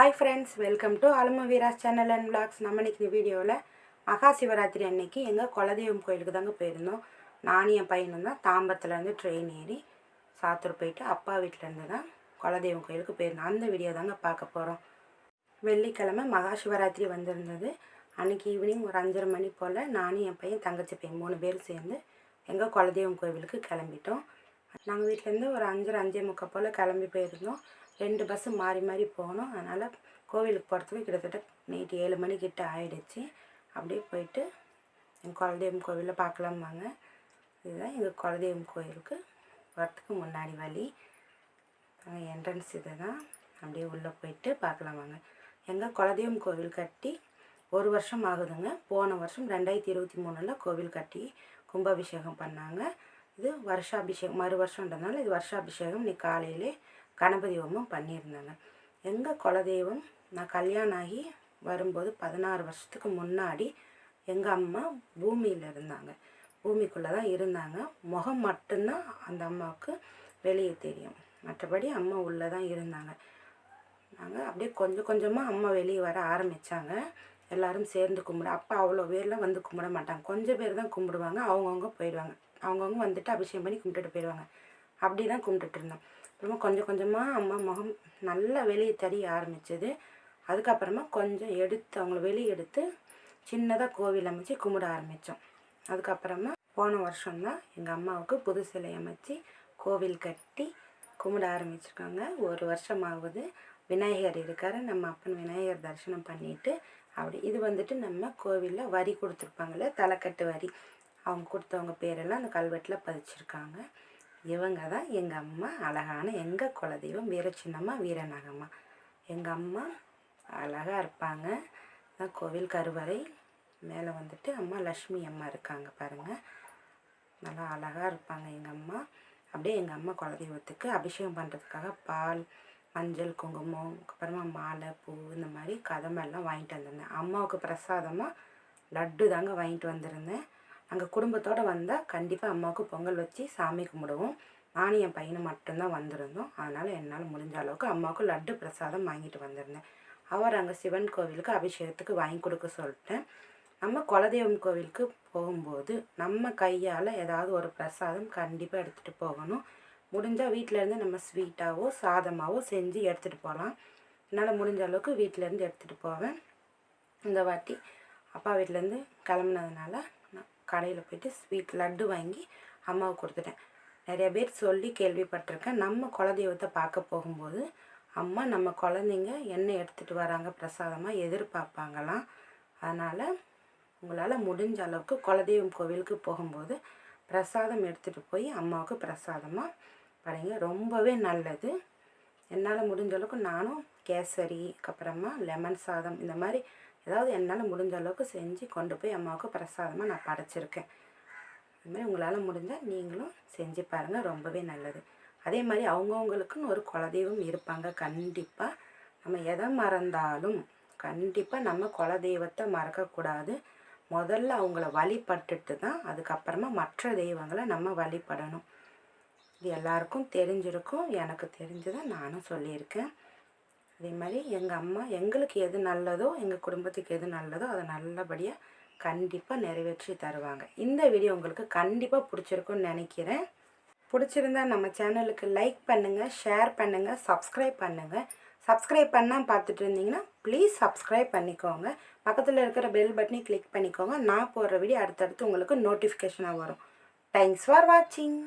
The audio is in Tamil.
Hi friends welcome to Alama Veera's channel and vlogs நம்ம இன்னைக்கு இந்த வீடியோவில் மகா சிவராத்திரி அன்னைக்கு எங்கள் குலதெய்வம் கோயிலுக்கு தாங்க போயிருந்தோம். நானும் என் பையனும் தான் தாம்பரத்துலேருந்து ட்ரெயின் ஏறி சாத்தூர் போயிட்டு அப்பா வீட்டிலேருந்து தான் குலதெய்வம் கோயிலுக்கு போயிருந்தோம். அந்த வீடியோ தாங்க பார்க்க போகிறோம் வெள்ளிக்கிழமை மகா சிவராத்திரி வந்திருந்தது. அன்றைக்கி ஈவினிங் ஒரு அஞ்சரை மணி போல் நானும் என் பையன் தங்கச்சி பையன் மூணு பேரும் சேர்ந்து எங்கள் குலதெய்வம் கோவிலுக்கு கிளம்பிட்டோம். நாங்கள் வீட்டிலேருந்து ஒரு அஞ்சரை அஞ்சே முக்கால் போல் கிளம்பி போயிருந்தோம். ரெண்டு பஸ்ஸு மாறி மாறி போனோம். அதனால் கோவிலுக்கு போகிறதுக்கு கிட்டத்தட்ட நைட்டு ஏழு மணிக்கிட்ட ஆயிடுச்சு. அப்படியே போயிட்டு எங்கள் குலதெய்வம் கோவிலில் பார்க்கலாம் வாங்க இதுதான் எங்கள் குலதெய்வம் கோயிலுக்கு போகிறதுக்கு முன்னாடி வழி. என்ட்ரன்ஸ் இது தான் அப்படியே உள்ளே போயிட்டு பார்க்கலாம் வாங்க எங்கள் குலதெய்வம் கோவில் கட்டி ஒரு வருஷம் ஆகுதுங்க. போன வருஷம் ரெண்டாயிரத்தி இருபத்தி மூணில் கோவில் கட்டி கும்பாபிஷேகம் பண்ணாங்க. இது வருஷாபிஷேகம் மறு வருஷன்றதுனால இது வருஷாபிஷேகம். இன்னைக்கு காலையிலே கணபதி ஹோமம் பண்ணியிருந்தாங்க. எங்கள் குலதெய்வம் நான் கல்யாணம் ஆகி வரும்போது பதினாறு வருஷத்துக்கு முன்னாடி எங்கள் அம்மா பூமியில் இருந்தாங்க. பூமிக்குள்ளே தான் இருந்தாங்க. முகம் மட்டும்தான் அந்த அம்மாவுக்கு வெளியே தெரியும். மற்றபடி அம்மா உள்ளே தான் இருந்தாங்க. நாங்கள் அப்படியே கொஞ்சம் கொஞ்சமாக அம்மா வெளியே வர ஆரம்பித்தாங்க எல்லாரும் சேர்ந்து கும்பிட அப்போ அவ்வளோ பேர்லாம் வந்து கும்பிட மாட்டாங்க. கொஞ்சம் பேர் தான் கும்பிடுவாங்க. அவங்கவுங்க போயிடுவாங்க. அவங்கவுங்க வந்துட்டு அபிஷேகம் பண்ணி கும்பிட்டுட்டு போயிடுவாங்க. அப்படி தான் கும்பிட்டுட்டு இருந்தோம். அப்புறமா கொஞ்சம் கொஞ்சமாக அம்மா முகம் நல்லா வெளியே தெரிய ஆரம்பிச்சது. அதுக்கப்புறமா கொஞ்சம் எடுத்து அவங்கள வெளியே எடுத்து சின்னதாக கோவில் அமைச்சு கும்பிட ஆரம்பித்தோம் அதுக்கப்புறமா போன வருஷம்தான் எங்கள் அம்மாவுக்கு புது சிலை அமைச்சு கோவில் கட்டி கும்பிட ஆரம்பிச்சிருக்காங்க. ஒரு வருஷம் ஆகுது விநாயகர் இருக்கார். நம்ம அப்பன் விநாயகர் தரிசனம் பண்ணிவிட்டு அப்படி இது வந்துட்டு நம்ம கோவிலில் வரி கொடுத்துருப்பாங்கல்ல தலைக்கட்டு வரி. அவங்க கொடுத்தவங்க பேரெல்லாம் அந்த கல்வெட்டில் பதிச்சிருக்காங்க. இவங்க தான் எங்கள் அம்மா அழகான எங்கள் குலதெய்வம் வீரச்சின்னம்மா வீரநகம்மா எங்கள் அம்மா அழகாக இருப்பாங்க. தான் கோவில் கருவறை. மேலே வந்துட்டு அம்மா லக்ஷ்மி அம்மா இருக்காங்க பாருங்கள் நல்லா அழகாக இருப்பாங்க எங்கள் அம்மா. அப்படியே எங்கள் அம்மா குலதெய்வத்துக்கு அபிஷேகம் பண்ணுறதுக்காக பால் மஞ்சள் குங்குமம் அப்புறமா மாலை பூ இந்த மாதிரி கதம்பெல்லாம் வாங்கிட்டு வந்திருந்தேன். அம்மாவுக்கு பிரசாதமாக லட்டு தாங்க வாங்கிட்டு வந்திருந்தேன். அங்கே குடும்பத்தோடு வந்தால் கண்டிப்பாக அம்மாவுக்கு பொங்கல் வச்சு சாமி கும்பிடுவோம். நானும் என் பையனும் மட்டும்தான் வந்திருந்தோம். அதனால் என்னால் முடிஞ்ச அளவுக்கு அம்மாவுக்கு லட்டு பிரசாதம் வாங்கிட்டு வந்திருந்தேன். அவர் அங்கே சிவன் கோவிலுக்கு அபிஷேகத்துக்கு வாங்கி கொடுக்க சொல்லிட்டேன். நம்ம குலதெய்வம் கோவிலுக்கு போகும்போது நம்ம கையால் ஏதாவது ஒரு பிரசாதம் கண்டிப்பாக எடுத்துகிட்டு போகணும். முடிஞ்சால் வீட்டிலேருந்து நம்ம ஸ்வீட்டாகவோ சாதமாகவோ செஞ்சு எடுத்துகிட்டு போகலாம் என்னால் முடிஞ்ச அளவுக்கு வீட்டிலேருந்து எடுத்துகிட்டு போவேன். இந்த வாட்டி அப்பா வீட்டிலேருந்து கிளம்புனதுனால கடையில் போயிட்டு ஸ்வீட் லட்டு வாங்கி அம்மாவுக்கு கொடுத்துட்டேன். நிறைய பேர் சொல்லி கேள்விப்பட்டிருக்கேன். நம்ம குலதெய்வத்தை பார்க்க போகும்போது அம்மா நம்ம குழந்தைங்க என்ன எடுத்துகிட்டு வராங்க பிரசாதமாக எதிர்பார்ப்பாங்களாம். அதனால் உங்களால் முடிஞ்ச அளவுக்கு குலதெய்வம் கோவிலுக்கு போகும்போது பிரசாதம் எடுத்துகிட்டு போய் அம்மாவுக்கு பிரசாதமாக வரீங்க ரொம்பவே நல்லது. என்னால் முடிஞ்ச அளவுக்கு நானும் கேசரி அப்புறமா லெமன் சாதம் இந்த மாதிரி ஏதாவது என்னால் முடிஞ்ச அளவுக்கு செஞ்சு கொண்டு போய் அம்மாவுக்கு பிரசாதமாக நான் படைச்சிருக்கேன். அதுமாதிரி உங்களால் முடிஞ்சால் நீங்களும் செஞ்சு பாருங்கள் ரொம்பவே நல்லது. அதே மாதிரி அவங்கவுங்களுக்குன்னு ஒரு குலதெய்வம் இருப்பாங்க கண்டிப்பாக நம்ம எதை மறந்தாலும் கண்டிப்பாக நம்ம குலதெய்வத்தை மறக்கக்கூடாது. முதல்ல அவங்கள வழிபட்டுட்டு தான் அதுக்கப்புறமா மற்ற தெய்வங்களை நம்ம வழிபடணும். இது எல்லாருக்கும் தெரிஞ்சிருக்கும் எனக்கு தெரிஞ்சதை நானும் சொல்லியிருக்கேன். அதே மாதிரி எங்கள் அம்மா எங்களுக்கு எது நல்லதோ எங்கள் குடும்பத்துக்கு எது நல்லதோ அதை நல்லபடியாக கண்டிப்பாக நிறைவேற்றி தருவாங்க. இந்த வீடியோ உங்களுக்கு கண்டிப்பாக பிடிச்சிருக்குன்னு நினைக்கிறேன். பிடிச்சிருந்தா நம்ம சேனலுக்கு லைக் பண்ணுங்கள் ஷேர் பண்ணுங்கள் சப்ஸ்கிரைப் பண்ணுங்கள் சப்ஸ்கிரைப் பண்ணால் பார்த்துட்டு இருந்தீங்கன்னா ப்ளீஸ் சப்ஸ்கிரைப் பண்ணிக்கோங்க. பக்கத்தில் இருக்கிற பெல் பட்டனை கிளிக் பண்ணிக்கோங்க. நான் போடுற வீடியோ அடுத்தடுத்து உங்களுக்கு நோட்டிஃபிகேஷனாக வரும். தேங்க்ஸ் ஃபார் வாட்சிங்